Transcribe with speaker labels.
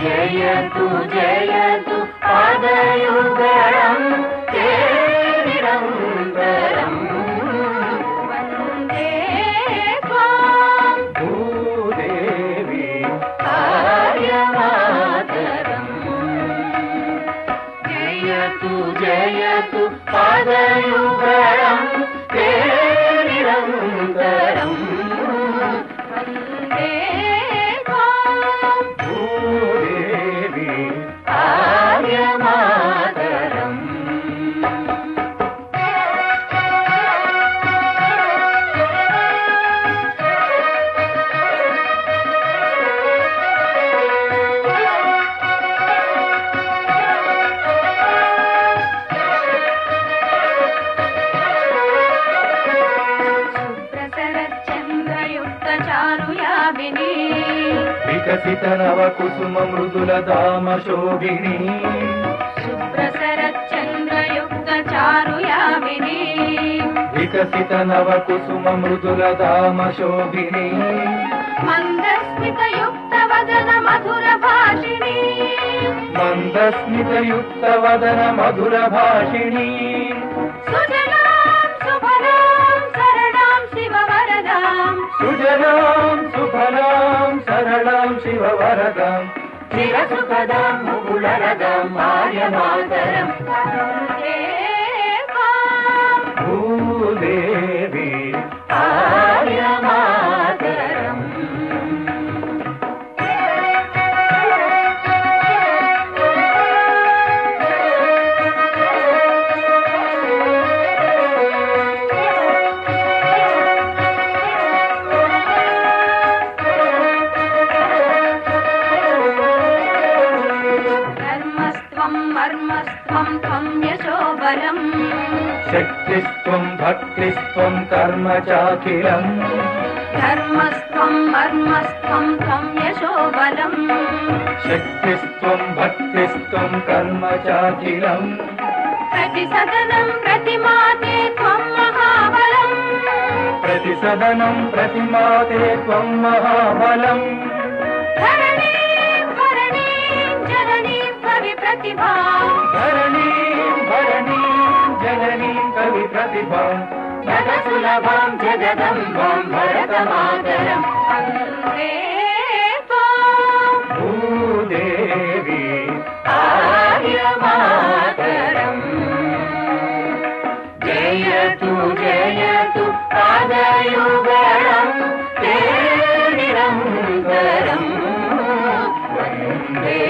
Speaker 1: జయతు జయతు పాదయుగళం తే నిరంతరం వందే
Speaker 2: భూదేవి
Speaker 1: ఆర్యమాతరం జయతు జయతు పాదయుగళం చారుయామిని
Speaker 2: వికసిత నవ కుసుమ మృదుల దామ శోభిని
Speaker 1: శుభ్రశరచంద్రయుక్త చారుయామిని
Speaker 2: వికసిత నవ కుసుమ మృదుల దామ శోభిని
Speaker 1: మందస్మితయుక్త వదన మధుర భాషిణి
Speaker 2: మందస్మిత యుక్త వదన మధుర భాషిణి
Speaker 1: శరణాం శివ వరదాం
Speaker 2: సుజలాం సరళాం శివ వరదాం
Speaker 1: చిరసుఖదాం ముగుళరదాం. ఆర్యమాతరం. వందే ధర్మస్త్వం మర్మస్త్వం త్వం యశోబలం
Speaker 2: శక్తిస్త్వం భక్తిస్త్వం కర్మ చాఖిలం
Speaker 1: ధర్మస్త్వం మర్మస్త్వం త్వం యశోబలం
Speaker 2: శక్తిస్త్వం భక్తిస్త్వం కర్మ చాఖిలం
Speaker 1: ప్రతి సదనం ప్రతిమాతే త్వం మహాబలం.
Speaker 2: ప్రతి సదనం ప్రతిమాతే
Speaker 1: प्रतिभा धरणी
Speaker 2: भरणी जननी कवि प्रतिभा जग
Speaker 1: सुलभां जगदम्बां भरतमातरम् भूदेवी आर्यमातरम् जयतु
Speaker 2: जयतु
Speaker 1: पादयुगणम् ते निरन्तरम् वन्दे